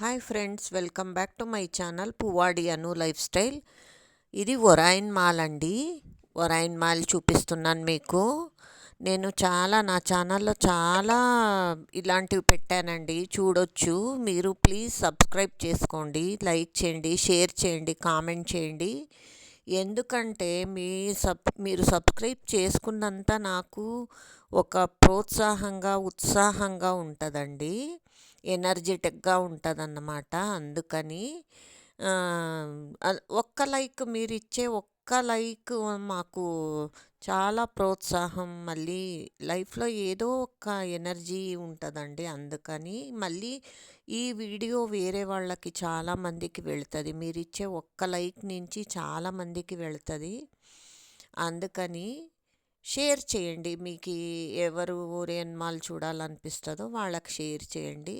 Hi friends welcome back to my channel Puvvadi Anu lifestyle. ఇది Orion mall అండి. ఒరాయిన్ mall చూపిస్తున్నాను మీకు. నేను చాలా నా ఛానల్లో చాలా ఇలాంటివి పెట్టానండి. చూడొచ్చు. మీరు ప్లీజ్ సబ్స్క్రైబ్ చేసుకోండి లైక్ చేయండి షేర్ చేయండి కామెంట్ చేయండి. ఎందుకంటే మీ సబ్ మీరు సబ్స్క్రైబ్ చేసుకున్నంత నాకు ఒక ప్రోత్సాహంగా ఉత్సాహంగా ఉంటుందండి. ఎనర్జెటిక్గా ఉంటుందన్నమాట. అందుకని ఒక్క లైక్ మీరు ఇచ్చే ఒక్క లైక్ మాకు చాలా ప్రోత్సాహం. మళ్ళీ లైఫ్లో ఏదో ఒక ఎనర్జీ ఉంటుందండి. అందుకని మళ్ళీ ఈ వీడియో వేరే వాళ్ళకి చాలామందికి వెళుతుంది. మీరు ఇచ్చే ఒక్క లైక్ నుంచి చాలామందికి వెళుతుంది. అందుకని షేర్ చేయండి. మీకు ఎవరు ఓరియన్ మాల్ చూడాలనిపిస్తుందో వాళ్ళకి షేర్ చేయండి.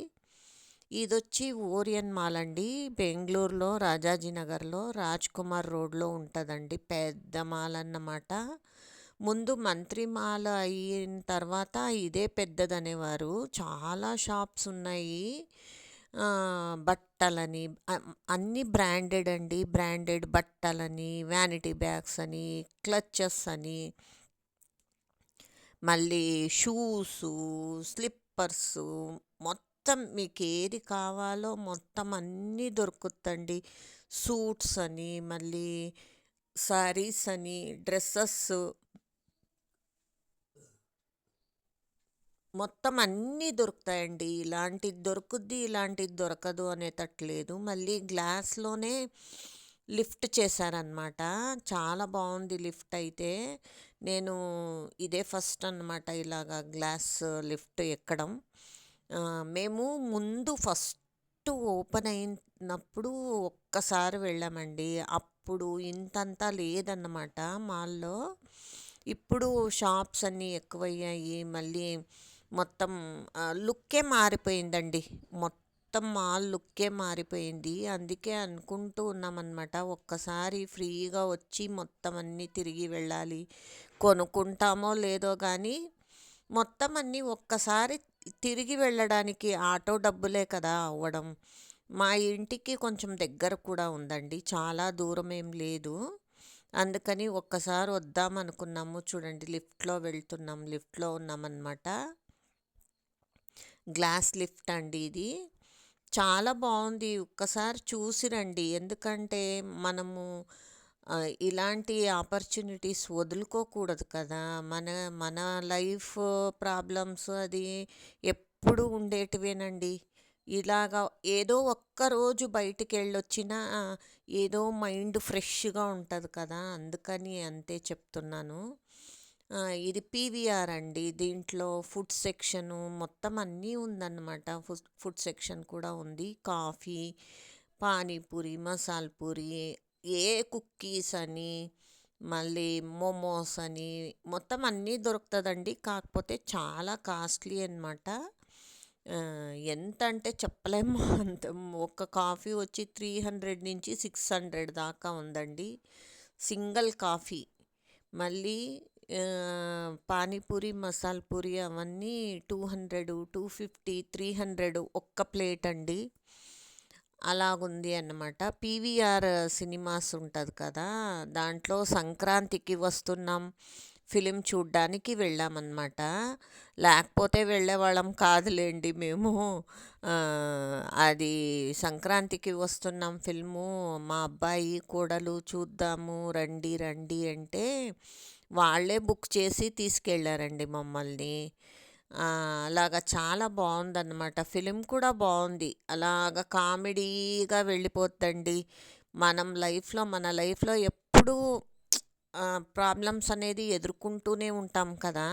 ఇది వచ్చి ఓరియన్ మాల్ అండి. బెంగళూరులో రాజాజీనగర్లో రాజ్ కుమార్ రోడ్లో ఉంటుందండి. పెద్ద మాల్ అన్నమాట. ముందు మంత్రి మాల్ అయిన తర్వాత ఇదే పెద్దదనేవారు. చాలా షాప్స్ ఉన్నాయి. బట్టలని అన్ని బ్రాండెడ్ అండి. బ్రాండెడ్ బట్టలని వ్యానిటీ బ్యాగ్స్ అని క్లచెస్ అని మళ్ళీ షూసు స్లిప్పర్సు మొత్తం మొత్తం మీకు ఏది కావాలో మొత్తం అన్నీ దొరుకుతుందండి. సూట్స్ అని మళ్ళీ శారీస్ అని డ్రెస్సెస్. మొత్తం అన్నీ దొరుకుతాయండి. ఇలాంటిది దొరుకుద్ది ఇలాంటిది దొరకదు అనేటట్లేదు. మళ్ళీ గ్లాస్లోనే లిఫ్ట్ చేశారనమాట. చాలా బాగుంది లిఫ్ట్ అయితే. నేను ఇదే ఫస్ట్ అనమాట ఇలాగా గ్లాస్ లిఫ్ట్ ఎక్కడం. మేము ముందు ఫస్ట్ ఓపెన్ అయినప్పుడు ఒక్కసారి వెళ్ళామండి. అప్పుడు ఇంతంతా లేదన్నమాట మాల్లో. ఇప్పుడు షాప్స్ అన్నీ ఎక్కువయ్యాయి. మళ్ళీ మొత్తం లుక్కే మారిపోయిందండి. మొత్తం మాల్ లుక్కే మారిపోయింది. అందుకే అనుకుంటూ ఉన్నామన్నమాట ఒక్కసారి ఫ్రీగా వచ్చి మొత్తం అన్నీ తిరిగి వెళ్ళాలి. కొనుక్కుంటామో లేదో కానీ మొత్తం అన్నీ ఒక్కసారి తిరిగి వెళ్ళడానికి ఆటో డబ్బులే కదా అవ్వడం. మా ఇంటికి కొంచెం దగ్గర కూడా ఉందండి. చాలా దూరం ఏం లేదు. అందుకని ఒక్కసారి వద్దాం అనుకున్నాము. చూడండి లిఫ్ట్లో వెళ్తున్నాం. లిఫ్ట్లో ఉన్నామన్నమాట. గ్లాస్ లిఫ్ట్ అండి ఇది. చాలా బాగుంది. ఒక్కసారి చూసి రండి. ఎందుకంటే మనము ఇలాంటి ఆపర్చునిటీస్ వదులుకోకూడదు కదా. మన మన లైఫ్ ప్రాబ్లమ్స్ అది ఎప్పుడు ఉండేటివేనండి. ఇలాగా ఏదో ఒక్కరోజు బయటికి వెళ్ళొచ్చినా ఏదో మైండ్ ఫ్రెష్గా ఉంటుంది కదా. అందుకని అంతే చెప్తున్నాను. ఇది పీవీఆర్ అండి. దీంట్లో ఫుడ్ సెక్షను మొత్తం అన్నీ ఉందన్నమాట. ఫుడ్ ఫుడ్ సెక్షన్ కూడా ఉంది. కాఫీ పానీపూరి మసాల్ పూరి ఏ కుక్కీస్ అని మళ్ళీ మోమోస్ అని మొత్తం అన్నీ దొరుకుతుందండి. కాకపోతే చాలా కాస్ట్లీ అనమాట ఎంత అంటే చెప్పలేము. అంత ఒక కాఫీ వచ్చి త్రీ హండ్రెడ్ నుంచి సిక్స్ హండ్రెడ్ దాకా ఉందండి. Single coffee. మళ్ళీ పానీపూరి మసాల్ పూరి అవన్నీ two hundred two fifty three hundred ఒక్క ప్లేట్ అండి. అలాగుంది అన్నమాట. పీవీఆర్ సినిమాస్ ఉంటుంది కదా దాంట్లో సంక్రాంతికి వస్తున్నాం ఫిలిం చూడ్డానికి వెళ్ళామన్నమాట. లేకపోతే వెళ్ళేవాళ్ళం కాదులేండి మేము. అది సంక్రాంతికి వస్తున్నాం ఫిల్ము మా అబ్బాయి కోడలు చూద్దాము రండి రండి అంటే వాళ్ళే బుక్ చేసి తీసుకెళ్ళారండి మమ్మల్ని. అలాగా చాలా బాగుందన్నమాట ఫిలిం కూడా బాగుంది అలాగ కామెడీగా వెళ్ళిపోద్దండి. మనం లైఫ్లో మన లైఫ్లో ఎప్పుడూ ప్రాబ్లమ్స్ అనేది ఎదుర్కొంటూనే ఉంటాం కదా.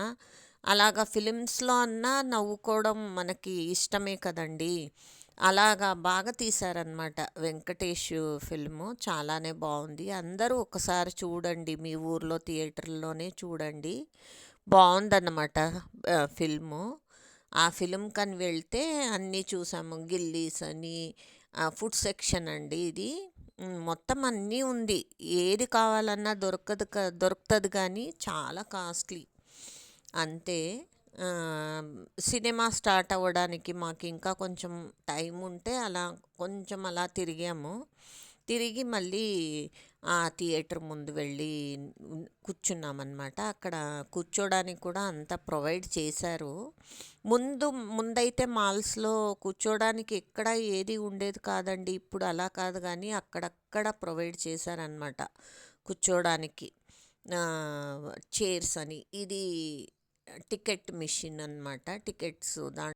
అలాగ ఫిలిమ్స్లో అన్నా నవ్వుకోవడం మనకి ఇష్టమే కదండి. అలాగా బాగా తీశారనమాట వెంకటేష్ ఫిల్ము. చాలానే బాగుంది అందరూ ఒకసారి చూడండి. మీ ఊర్లో థియేటర్లోనే చూడండి. బాగుందన్నమాట ఫిల్ము. ఆ ఫిలిం కని వెళ్తే అన్నీ చూసాము. గిల్లీస్ అని ఫుడ్ సెక్షన్ అండి ఇది. మొత్తం అన్నీ ఉంది. ఏది కావాలన్నా దొరకదు దొరుకుతుంది కానీ చాలా కాస్ట్లీ. అంతే. సినిమా స్టార్ట్ అవ్వడానికి మాకు ఇంకా కొంచెం టైం ఉంటే అలా కొంచెం అలా తిరిగాము. తిరిగి మళ్ళీ ఆ థియేటర్ ముందు వెళ్ళి కూర్చున్నామన్నమాట అక్కడ కూర్చోడానికి కూడా అంతా ప్రొవైడ్ చేశారు. ముందు ముందైతే మాల్స్‌లో కూర్చోడానికి ఎక్కడ ఏది ఉండేది కాదండి. ఇప్పుడు అలా కాదు కానీ అక్కడక్కడ ప్రొవైడ్ చేశారనమాట కూర్చోడానికి. చైర్స్ అని. ఇది టికెట్ మిషన్ అనమాట. టికెట్స్ దాంట్లో